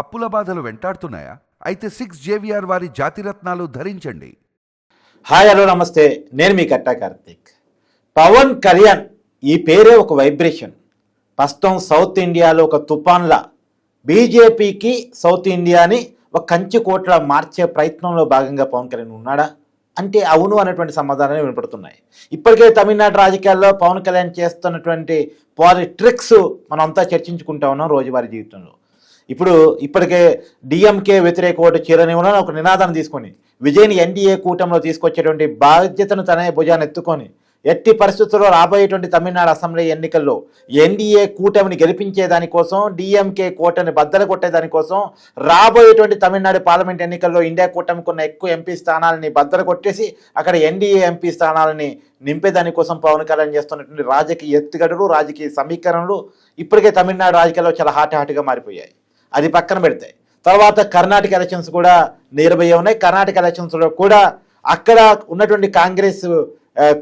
అప్పుల బాధలు వెంటాడుతున్నాయా? అయితే సిక్స్ జేవిఆర్ వారి జాతిరత్నాలు ధరించండి. హాయ్ హలో నమస్తే. నేను మీ కట్టా కార్తీక్. పవన్ కళ్యాణ్ ఈ పేరే ఒక వైబ్రేషన్. ప్రస్తుతం సౌత్ ఇండియాలో ఒక తుఫాన్లా బీజేపీకి సౌత్ ఇండియాని ఒక కంచి కోట్ల మార్చే ప్రయత్నంలో భాగంగా పవన్ కళ్యాణ్ ఉన్నాడా? అంటే అవును అనేటువంటి సమాధానాలు వినపడుతున్నాయి. ఇప్పటికే తమిళనాడు రాజకీయాల్లో పవన్ కళ్యాణ్ చేస్తున్నటువంటి పాలి ట్రిక్స్ మనం అంతా చర్చించుకుంటా ఉన్నాం రోజువారీ జీవితంలో. ఇప్పుడు ఇప్పటికే డిఎంకే వ్యతిరేక ఓటు చీరనివ్వనని ఒక నినాదం తీసుకొని విజయ్ని ఎన్డీఏ కూటమిలో తీసుకొచ్చేటువంటి బాధ్యతను తనే భుజాన్ని ఎత్తుకొని ఎట్టి పరిస్థితుల్లో రాబోయేటువంటి తమిళనాడు అసెంబ్లీ ఎన్నికల్లో ఎన్డీఏ కూటమిని గెలిపించే దానికోసం డిఎంకే కోటని బద్దలు కొట్టే దానికోసం రాబోయేటువంటి తమిళనాడు పార్లమెంట్ ఎన్నికల్లో ఇండియా కూటమికి ఉన్న ఎక్కువ ఎంపీ స్థానాలని బద్దలు కొట్టేసి అక్కడ ఎన్డీఏ ఎంపీ స్థానాలని నింపేదానికోసం పవన్ కళ్యాణ్ చేస్తున్నటువంటి రాజకీయ ఎత్తుగడలు రాజకీయ సమీకరణలు ఇప్పటికే తమిళనాడు రాజకీయాల్లో చాలా హాట్ హాట్గా మారిపోయాయి. అది పక్కన పెడితే తర్వాత కర్ణాటక ఎలక్షన్స్ కూడా నిర్భయ ఉన్నాయి. కర్ణాటక ఎలక్షన్స్లో కూడా అక్కడ ఉన్నటువంటి కాంగ్రెస్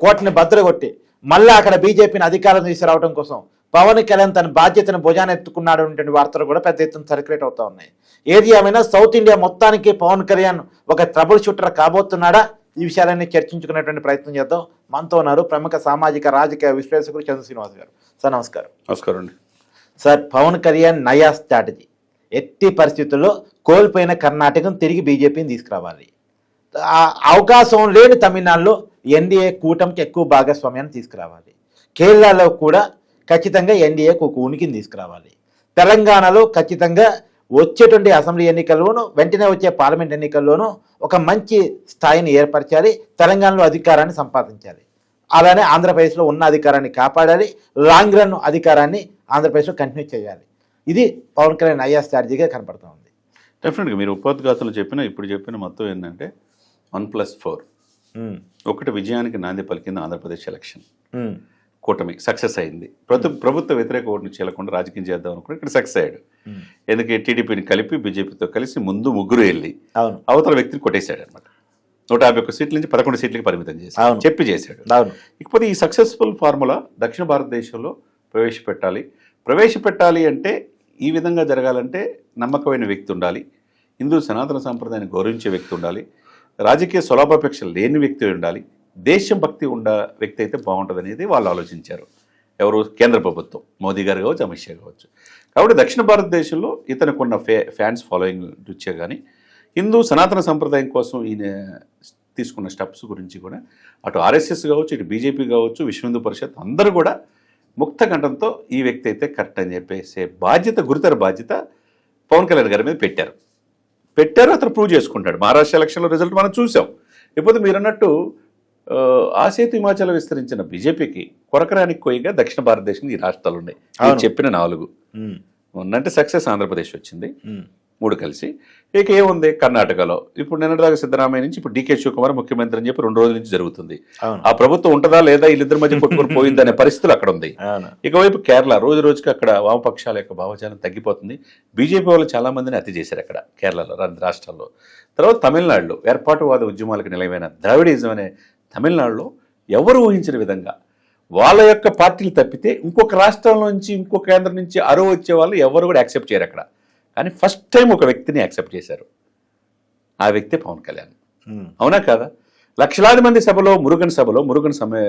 కోటని కొట్టి మళ్ళీ అక్కడ బీజేపీని అధికారం తీసుకురావడం కోసం పవన్ కళ్యాణ్ తన బాధ్యతను భుజాన్ని ఎత్తుకున్నాడు అనేటువంటి వార్తలు కూడా పెద్ద ఎత్తున సర్క్యులేట్ అవుతా ఉన్నాయి. ఏది ఏమైనా సౌత్ ఇండియా మొత్తానికి పవన్ కళ్యాణ్ ఒక ట్రబుల్ షూటర్ కాబోతున్నాడా? ఈ విషయాలన్నీ చర్చించుకునేటువంటి ప్రయత్నం చేద్దాం. మనతో ఉన్నారు ప్రముఖ సామాజిక రాజకీయ విశ్లేషకుడు చంద్ర శ్రీనివాస్ గారు. సార్ నమస్కారం. నమస్కారం అండి. సార్ పవన్ కళ్యాణ్ నయా స్ట్రాటజీ ఎట్టి పరిస్థితుల్లో కోల్పోయిన కర్ణాటకను తిరిగి బీజేపీని తీసుకురావాలి. అవకాశం లేని తమిళనాడులో ఎన్డీఏ కూటమికి ఎక్కువ భాగస్వామ్యాన్ని తీసుకురావాలి. కేరళలో కూడా ఖచ్చితంగా ఎన్డీఏకు ఒక ఉనికిని తీసుకురావాలి. తెలంగాణలో ఖచ్చితంగా వచ్చేటువంటి అసెంబ్లీ ఎన్నికల్లోనూ వెంటనే వచ్చే పార్లమెంట్ ఎన్నికల్లోనూ ఒక మంచి స్థాయిని ఏర్పరచాలి. తెలంగాణలో అధికారాన్ని సంపాదించాలి. అలానే ఆంధ్రప్రదేశ్లో ఉన్న అధికారాన్ని కాపాడాలి. లాంగ్ రన్ అధికారాన్ని ఆంధ్రప్రదేశ్లో కంటిన్యూ చేయాలి. ఇది పవన్ కళ్యాణ్ అయ్యా స్ట్రాటజీగా కనపడుతూ ఉంది. డెఫినెట్గా మీరు ఉపోద్ఘాతంలో చెప్పిన ఇప్పుడు చెప్పిన మొత్తం ఏంటంటే వన్ ప్లస్ ఫోర్ ఒకటి విజయానికి నాంది పలికింది ఆంధ్రప్రదేశ్ ఎలక్షన్ ఉమ్, కూటమి సక్సెస్ అయింది. ప్రభు ప్రభుత్వ వ్యతిరేక ఓటును చేయకుండా రాజకీయం చేద్దాం అనుకుని ఇక్కడ సక్సెస్ అయ్యాడు. ఉమ్. ఎందుకంటే టీడీపీని కలిపి బీజేపీతో కలిసి ముందు ముగ్గురు వెళ్ళి అవతల వ్యక్తిని కొట్టేశాడు అనమాట నూట యాభై ఒక్క సీట్ల నుంచి పదకొండు సీట్లకి పరిమితం చేశాడు. చెప్పి చేశాడు. ఇకపోతే ఈ సక్సెస్ఫుల్ ఫార్ములా దక్షిణ భారతదేశంలో ప్రవేశపెట్టాలి. ప్రవేశపెట్టాలి అంటే ఈ విధంగా జరగాలంటే నమ్మకమైన వ్యక్తి ఉండాలి. హిందూ సనాతన సాంప్రదాయాన్ని గౌరవించే వ్యక్తి ఉండాలి. రాజకీయ స్వలాభాపేక్ష లేని వ్యక్తి ఉండాలి. దేశం భక్తి ఉండ వ్యక్తి అయితే బాగుంటుంది అనేది వాళ్ళు ఆలోచించారు. ఎవరు? కేంద్ర ప్రభుత్వం. మోదీ గారు కావచ్చు అమిత్ షా కావచ్చు. కాబట్టి దక్షిణ భారతదేశంలో ఇతనుకున్న ఫే ఫ్యాన్స్ ఫాలోయింగ్ రుచే కానీ హిందూ సనాతన సంప్రదాయం కోసం ఈయన తీసుకున్న స్టెప్స్ గురించి కూడా అటు ఆర్ఎస్ఎస్ కావచ్చు ఇటు బీజేపీ కావచ్చు విశ్వ హిందూ పరిషత్ అందరూ కూడా ముక్త కంఠంతో ఈ వ్యక్తి అయితే కరెక్ట్ అని చెప్పేసే బాధ్యత గురుతర బాధ్యత పవన్ కళ్యాణ్ గారి మీద పెట్టారు. పెట్టారు అతను ప్రూవ్ చేసుకుంటాడు. మహారాష్ట్ర ఎలక్షన్లో రిజల్ట్ మనం చూసాం. ఇప్పుడు మీరు అన్నట్టు ఆసేతు హిమాచల్ విస్తరించిన బీజేపీకి కొరకరానికి కొయ్యగా దక్షిణ భారతదేశం ఈ రాష్ట్రాలు ఉన్నాయి. చెప్పిన నాలుగు. ఉన్నంటే సక్సెస్ ఆంధ్రప్రదేశ్ వచ్చింది. మూడు కలిసి. ఇక ఏముంది? కర్ణాటకలో. ఇప్పుడు నిన్నటిదాకా సిద్ధరామయ్య నుంచి ఇప్పుడు డీకే శివకుమార్ ముఖ్యమంత్రి అని చెప్పి రెండు రోజుల నుంచి జరుగుతుంది. ఆ ప్రభుత్వం ఉంటుందా లేదా వీళ్ళిద్దరి మధ్య కొట్టుకొని పోయిందనే పరిస్థితులు అక్కడ ఉంది. ఇకవైపు కేరళ రోజు రోజుకి అక్కడ వామపక్షాల యొక్క భావజాలం తగ్గిపోతుంది. బీజేపీ వాళ్ళు చాలా మందిని హత్య చేశారు అక్కడ కేరళలో రాష్ట్రాల్లో. తర్వాత తమిళనాడులో ఏర్పాటువాద ఉద్యమాలకు నిలవైన ద్రావిడిజం అనే తమిళనాడులో ఎవరు ఊహించిన విధంగా వాళ్ళ యొక్క పార్టీలు తప్పితే ఇంకొక రాష్ట్రం నుంచి ఇంకొక కేంద్రం నుంచి అరువు వచ్చే వాళ్ళు ఎవరు కూడా యాక్సెప్ట్ చేయరు అక్కడ. కానీ ఫస్ట్ టైం ఒక వ్యక్తిని యాక్సెప్ట్ చేశారు. ఆ వ్యక్తి పవన్ కళ్యాణ్. ఉమ్, అవునా కాదా? లక్షలాది మంది సభలో మురుగన్ సభలో మురుగన్ సమా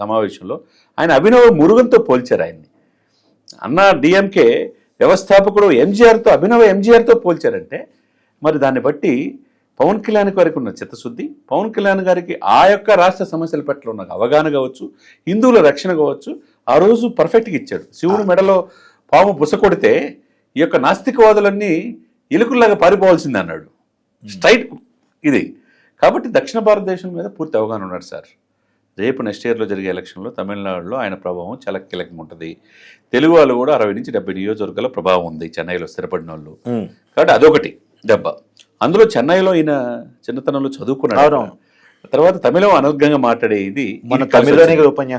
సమావేశంలో ఆయన అభినవ్ మురుగన్తో పోల్చారు ఆయన్ని. అన్న డిఎంకే వ్యవస్థాపకుడు ఎంజీఆర్తో అభినవ ఎంజీఆర్తో పోల్చారంటే మరి దాన్ని బట్టి పవన్ కళ్యాణ్ గారికి ఉన్న చిత్తశుద్ధి పవన్ కళ్యాణ్ గారికి ఆ యొక్క రాష్ట్ర సమస్యల పట్ల ఉన్న అవగాహన కావచ్చు హిందువుల రక్షణ కావచ్చు ఆ రోజు పర్ఫెక్ట్గా ఇచ్చాడు. శివుడు మెడలో పాము బుస కొడితే ఈ యొక్క నాస్తికవాదులన్నీ ఎలుకల్లాగా పారిపోవాల్సింది అన్నాడు. స్ట్రైట్ ఇది. కాబట్టి దక్షిణ భారతదేశం మీద పూర్తి అవగాహన ఉన్నాడు సార్. రేపు నెక్స్ట్ ఇయర్లో జరిగే ఎలక్షన్లో తమిళనాడులో ఆయన ప్రభావం చాలా కీలకంగా ఉంటుంది. తెలుగు వాళ్ళు కూడా అరవై నుంచి డెబ్బై నియోజకవర్గాల ప్రభావం ఉంది చెన్నైలో స్థిరపడిన వాళ్ళు. కాబట్టి అదొకటి దెబ్బ. అందులో చెన్నైలో ఈయన చిన్నతనంలో చదువుకున్నాడు. తర్వాత తమిళం అనర్గంగా మాట్లాడే ఇది మన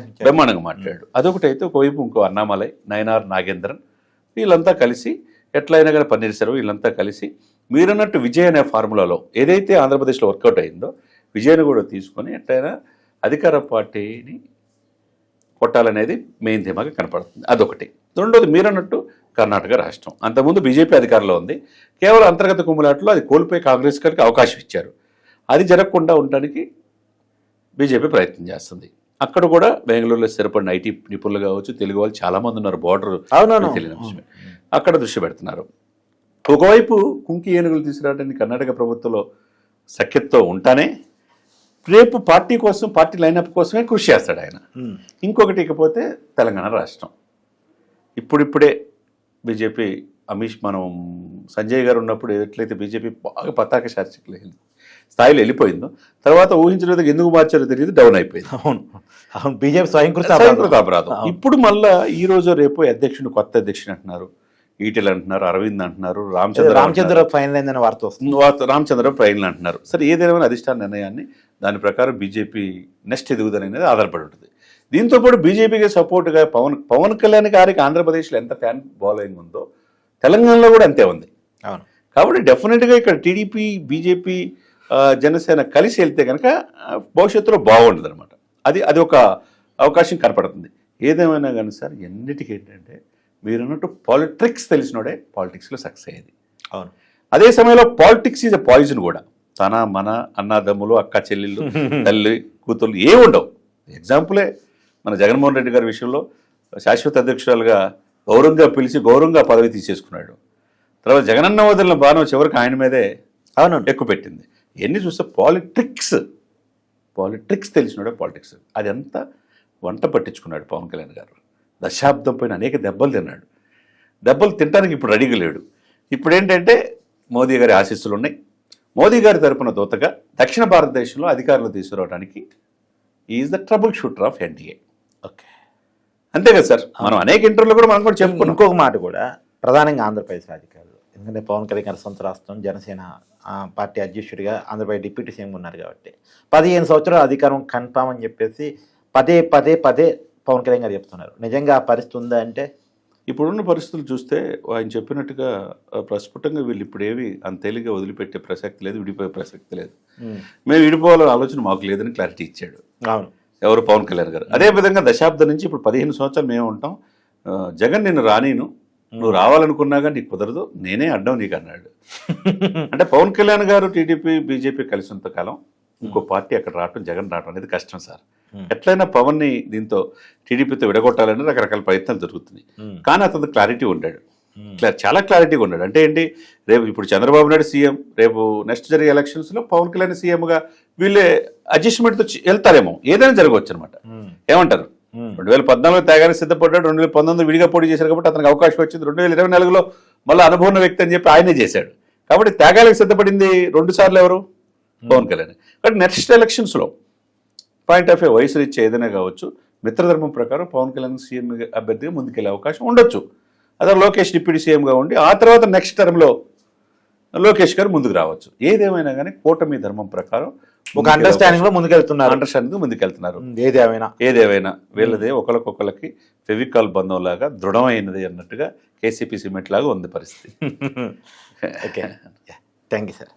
ఇచ్చారు. బ్రహ్మాండంగా మాట్లాడాడు. అదొకటి అయితే ఒకవైపు ఇంకో అన్నామలై నయనార్ నాగేంద్రన్ వీళ్ళంతా కలిసి ఎట్లయినా కానీ పన్నీర్ వీళ్ళంతా కలిసి. మీరన్నట్టు విజయ్ అనే ఫార్ములాలో ఏదైతే ఆంధ్రప్రదేశ్లో వర్కౌట్ అయిందో విజయను కూడా తీసుకొని ఎట్లయినా అధికార పార్టీని కొట్టాలనేది మెయిన్ ధీమాగా కనపడుతుంది. అదొకటి. రెండోది మీరన్నట్టు కర్ణాటక రాష్ట్రం. అంతకుముందు బీజేపీ అధికారంలో ఉంది. కేవలం అంతర్గత కుమ్ములాట్లో అది కోల్పోయి కాంగ్రెస్ గారికి అవకాశం ఇచ్చారు. అది జరగకుండా ఉండడానికి బీజేపీ ప్రయత్నం చేస్తుంది. అక్కడ కూడా బెంగళూరులో స్థిరపడిన ఐటీ నిపుణులు కావచ్చు తెలుగు వాళ్ళు చాలా మంది ఉన్నారు బార్డర్ తెలియని అక్కడ దృష్టి పెడుతున్నారు. ఒకవైపు కుంకి ఏనుగులు తీసుకురావడానికి కర్ణాటక ప్రభుత్వంలో సఖ్యతతో ఉంటానే రేపు పార్టీ కోసం పార్టీ లైనప్ కోసమే కృషి చేస్తాడు ఆయన. ఇంకొకటి ఇకపోతే తెలంగాణ రాష్ట్రం. ఇప్పుడిప్పుడే బీజేపీ అమిష్ మనం సంజయ్ గారు ఉన్నప్పుడు ఎట్లయితే బీజేపీ బాగా పతాక శాస్త్రికులు స్థాయిలో వెళ్ళిపోయిందో. తర్వాత ఊహించలేదు ఎందుకు మార్చారో తెలియదు డౌన్ అయిపోయింది. అవును. అవును బీజేపీ స్వయంకృత స్వయంకృత అపరాధం. ఇప్పుడు మళ్ళా ఈ రోజు రేపు అధ్యక్షుడు కొత్త అధ్యక్షుడు అంటున్నారు. ఈటెల్ అంటున్నారు అరవింద్ అంటున్నారు రామచంద్ర రామచంద్ర ఫైనల్ అయిందని వార్త వస్తుంది. వార్త- రామచంద్ర ప్రైన్లు అంటున్నారు. సరే ఏదేమైనా అధిష్టాన నిర్ణయాన్ని దాని ప్రకారం బీజేపీ నెక్స్ట్ ఎదుగుదల అనేది ఆధారపడి ఉంటుంది. దీంతో పాటు బీజేపీకి సపోర్ట్గా పవన్ పవన్ కళ్యాణ్ గారికి ఆంధ్రప్రదేశ్లో ఎంత ఫ్యాన్ ఫాలోయింగ్ ఉందో తెలంగాణలో కూడా అంతే ఉంది. అవును. కాబట్టి డెఫినెట్గా ఇక్కడ టీడీపీ బీజేపీ జనసేన కలిసి వెళ్తే కనుక భవిష్యత్తులో బాగుంటుంది అనమాట అది అది ఒక అవకాశం కనపడుతుంది. ఏదేమైనా కానీ సార్ ఎన్నిటికీ ఏంటంటే మీరు అన్నట్టు పాలిటిక్స్ తెలిసినోడే పాలిటిక్స్లో సక్సెస్ అయ్యేది. అవును. అదే సమయంలో పాలిటిక్స్ ఈజ్ అ పాయిజన్ కూడా. తన మన అన్నదమ్ములు అక్క చెల్లెళ్ళు తల్లి కూతుళ్ళు ఏ ఉండవు. ఎగ్జాంపులే మన జగన్మోహన్ రెడ్డి గారి విషయంలో శాశ్వత అధ్యక్షురాలుగా గౌరవంగా పిలిచి గౌరవంగా పదవి తీసేసుకున్నాడు. తర్వాత జగనన్న వదిలిన బాణం చివరికి ఆయన మీదే అవును ఎక్కువ పెట్టింది. ఎన్ని చూస్తే పాలిటిక్స్ పాలిటిక్స్ తెలిసినాడే పాలిటిక్స్ అది అంతా వంట పట్టించుకున్నాడు పవన్ కళ్యాణ్ గారు. దశాబ్దం పైన అనేక దెబ్బలు తిన్నాడు. దెబ్బలు తినడానికి ఇప్పుడు రెడీగా లేడు. ఇప్పుడు ఏంటంటే మోదీ గారి ఆశీస్సులు ఉన్నాయి మోదీ గారి తరపున దూతగా దక్షిణ భారతదేశంలో అధికారులు తీసుకురావడానికి is the trouble shooter of NDA okay అంతే కదా సార్? మనం అనేక ఇంటర్వ్యూలో కూడా మనం కూడా చెప్పుకున్నాం. ఇంకొక మాట కూడా ప్రధానంగా ఆంధ్రప్రదేశ్ అధికారులు ఎందుకంటే పవన్ కళ్యాణ్ గారి సొంత రాష్ట్రం జనసేన పార్టీ అధ్యక్షుడిగా ఆంధ్రప్రదేశ్ డిప్యూటీ సీఎం ఉన్నారు కాబట్టి. పదిహేను సంవత్సరాల అధికారం కన్ఫామ్ అని చెప్పేసి పదే పదే పదే పవన్ కళ్యాణ్ గారు చెప్తున్నారు. నిజంగా ఆ పరిస్థితి ఉందా అంటే? ఇప్పుడున్న పరిస్థితులు చూస్తే ఆయన చెప్పినట్టుగా ప్రస్ఫుటంగా వీళ్ళు ఇప్పుడు ఏవి అంత తేలిగ్గా వదిలిపెట్టే ప్రసక్తి లేదు విడిపోయే ప్రసక్తి లేదు. మేము. విడిపోవాలనే ఆలోచన మాకు లేదని క్లారిటీ ఇచ్చాడు. అవును. ఎవరు? పవన్ కళ్యాణ్ గారు. అదే విధంగా దశాబ్దం నుంచి ఇప్పుడు పదిహేను సంవత్సరాలు మేము ఉంటాం. జగన్ నిన్ను రానీను నువ్వు రావాలనుకున్నాగా నీకు కుదరదు నేనే అడ్డం నీకు అన్నాడు అంటే పవన్ కళ్యాణ్ గారు టీడీపీ బీజేపీ కలిసినంత కాలం ఇంకో పార్టీ అక్కడ రావటం జగన్ రావటం అనేది కష్టం సార్ Hmm. ఎట్లయినా పవన్ని దీంతో టీడీపీతో విడగొట్టాలని రకరకాల ప్రయత్నాలు జరుగుతున్నాయి Hmm. కానీ అతను క్లారిటీ ఉండాడు Hmm. చాలా క్లారిటీగా ఉన్నాడు అంటే ఏంటి రేపు ఇప్పుడు చంద్రబాబు నాయుడు సీఎం రేపు నెక్స్ట్ జరిగే ఎలక్షన్స్లో పవన్ కళ్యాణ్ సీఎంగా వీళ్ళే అడ్జస్ట్మెంట్తో వెళ్తారేమో ఏదైనా జరగవచ్చు అనమాట Hmm. ఏమంటారు Hmm. రెండు వేల పద్నాలుగు త్యాగానికి సిద్ధపడ్డాడు రెండు వేల పంతొమ్మిది విడిగా పోటీ చేశారు కాబట్టి అతనికి అవకాశం వచ్చింది. రెండు వేల ఇరవై నాలుగులో మళ్ళీ అనుభవం వ్యక్తి అని చెప్పి ఆయనే చేశాడు. కాబట్టి త్యాగాలకు సిద్ధపడింది రెండు సార్లు ఎవరు? పవన్ కళ్యాణ్. కాబట్టి నెక్స్ట్ ఎలక్షన్స్లో పాయింట్ ఆఫ్ ఏ వయసు రీచ్ ఏదైనా కావచ్చు మిత్రధర్మం ప్రకారం పవన్ కళ్యాణ్ సీఎం అభ్యర్థిగా ముందుకెళ్ళే అవకాశం ఉండొచ్చు. అదే లోకేష్ డిప్యూటీ సీఎంగా ఉండి ఆ తర్వాత నెక్స్ట్ టర్మ్లో లోకేష్ గారు ముందుకు రావచ్చు. ఏదేమైనా కానీ కూటమి ధర్మం ప్రకారం ఒక అండర్స్టాండింగ్లో ముందుకెళ్తున్నారు. అండర్స్టాండింగ్ ముందుకెళ్తున్నారు. ఏది ఏమైనా ఏదేమైనా వీళ్ళదే ఒకరికొకరికి ఫెవికాల్ బంధం లాగా దృఢమైనది అన్నట్టుగా కేసీపీ సిమెంట్ లాగా ఉంది పరిస్థితి. ఓకే. Thank you sir